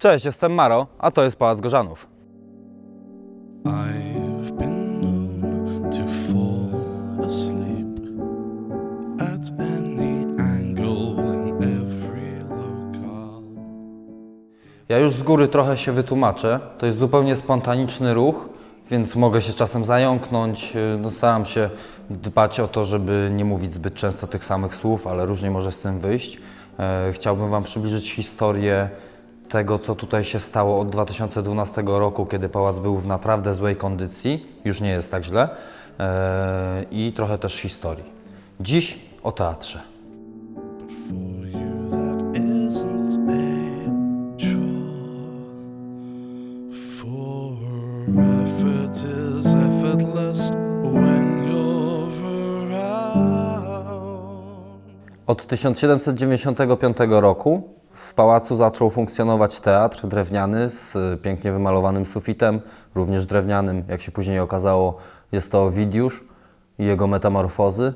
Cześć, jestem Maro, a to jest Pałac Gorzanów. I've been known to fall asleep at any angle in every locale. Ja już z góry trochę się wytłumaczę. To jest zupełnie spontaniczny ruch, więc mogę się czasem zająknąć. No, staram się dbać o to, żeby nie mówić zbyt często tych samych słów, ale różnie może z tym wyjść. E, Chciałbym Wam przybliżyć historię tego, co tutaj się stało od 2012 roku, kiedy pałac był w naprawdę złej kondycji. Już nie jest tak źle. E, I trochę też historii. Dziś o teatrze. Od 1795 roku w pałacu zaczął funkcjonować teatr drewniany z pięknie wymalowanym sufitem, również drewnianym, jak się później okazało, jest to Owidiusz i jego metamorfozy,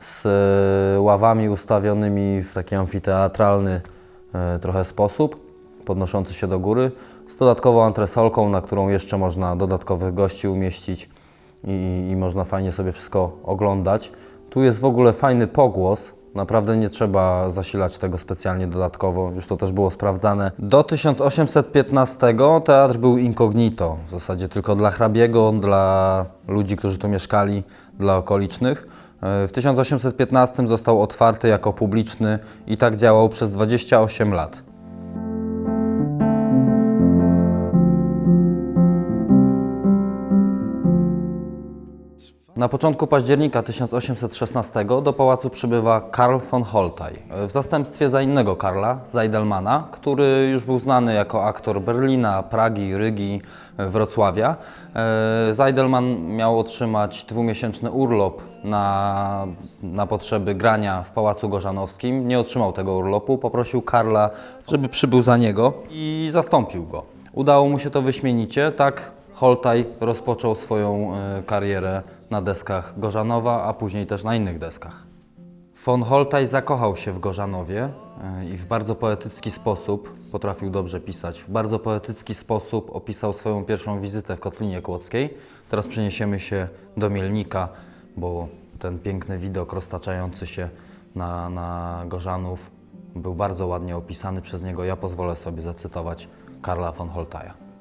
z ławami ustawionymi w taki amfiteatralny e, trochę sposób, podnoszący się do góry, z dodatkową antresolką, na którą jeszcze można dodatkowych gości umieścić i, i można fajnie sobie wszystko oglądać. Tu jest w ogóle fajny pogłos. Naprawdę nie trzeba zasilać tego specjalnie dodatkowo, już to też było sprawdzane. Do 1815 teatr był incognito, w zasadzie tylko dla hrabiego, dla ludzi, którzy tu mieszkali, dla okolicznych. E, W 1815 został otwarty jako publiczny i tak działał przez 28 lat. Na początku października 1816 do pałacu przybywa Karl von Holtei w zastępstwie za innego Karla, Zeidelmana, który już był znany jako aktor Berlina, Pragi, Rygi, Wrocławia. E, Zeidelman miał otrzymać dwumiesięczny urlop na, na potrzeby grania w Pałacu Gorzanowskim. Nie otrzymał tego urlopu, poprosił Karla, żeby przybył za niego i zastąpił go. Udało mu się to wyśmienicie, tak Holtaj rozpoczął swoją e, karierę na deskach Gorzanowa, a później też na innych deskach. Von Holtaj zakochał się w Gorzanowie e, i w bardzo poetycki sposób, potrafił dobrze pisać, w bardzo poetycki sposób opisał swoją pierwszą wizytę w Kotlinie Kłodzkiej. Teraz przeniesiemy się do Mielnika, bo ten piękny widok roztaczający się na, na Gorzanów był bardzo ładnie opisany przez niego. Ja pozwolę sobie zacytować Karla von Holtaja.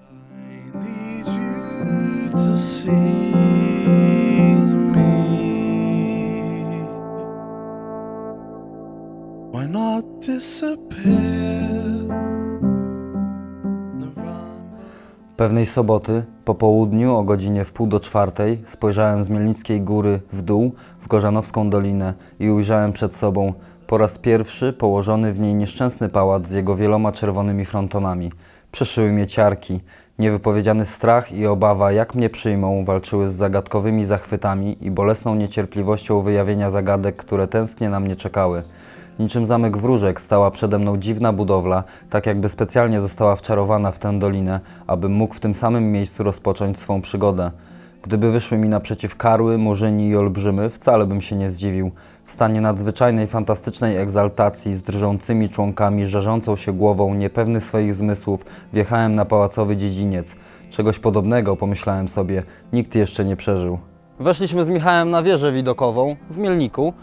Pewnej soboty po południu o godzinie w pół do czwartej spojrzałem z Mielnickiej Góry w dół w Gorzanowską Dolinę i ujrzałem przed sobą po raz pierwszy położony w niej nieszczęsny pałac z jego wieloma czerwonymi frontonami. Przeszyły mnie ciarki. Niewypowiedziany strach i obawa, jak mnie przyjmą, walczyły z zagadkowymi zachwytami i bolesną niecierpliwością wyjawienia zagadek, które tęsknie na mnie czekały. Niczym zamek wróżek stała przede mną dziwna budowla, tak jakby specjalnie została wczarowana w tę dolinę, abym mógł w tym samym miejscu rozpocząć swą przygodę. Gdyby wyszły mi naprzeciw karły, murzyni i olbrzymy, wcale bym się nie zdziwił. W stanie nadzwyczajnej, fantastycznej egzaltacji, z drżącymi członkami, żarzącą się głową, niepewny swoich zmysłów, wjechałem na pałacowy dziedziniec. Czegoś podobnego, pomyślałem sobie, nikt jeszcze nie przeżył. Weszliśmy z Michałem na wieżę widokową w Mielniku.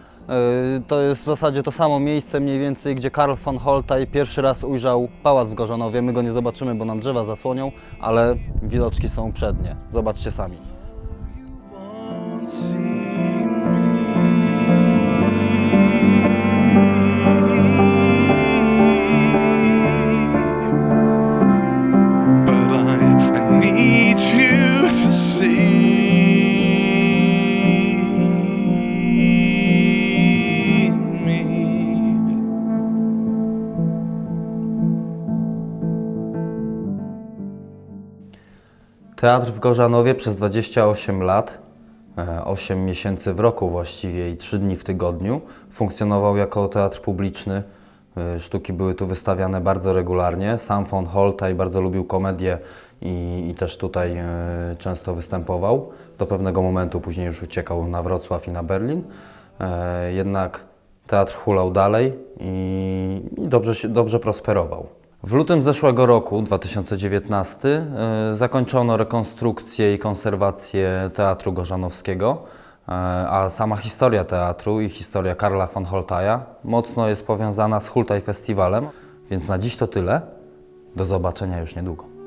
Yy, To jest w zasadzie to samo miejsce mniej więcej, gdzie Karl von Holtaj pierwszy raz ujrzał pałac w Gorzanowie. My go nie zobaczymy, bo nam drzewa zasłonią, ale widoczki są przednie. Zobaczcie sami. Teatr w Gorzanowie przez 28 lat, 8 miesięcy w roku właściwie i 3 dni w tygodniu, funkcjonował jako teatr publiczny. E, Sztuki były tu wystawiane bardzo regularnie. Sam von Holtaj bardzo lubił komedię i, i też tutaj e, często występował. Do pewnego momentu później już uciekał na Wrocław i na Berlin. E, Jednak teatr hulał dalej i, i dobrze, dobrze prosperował. W lutym zeszłego roku, 2019, y, zakończono rekonstrukcję i konserwację Teatru Gorzanowskiego, y, a sama historia teatru i historia Karla von Holtaja mocno jest powiązana z Hultaj Festiwalem, więc na dziś to tyle. Do zobaczenia już niedługo.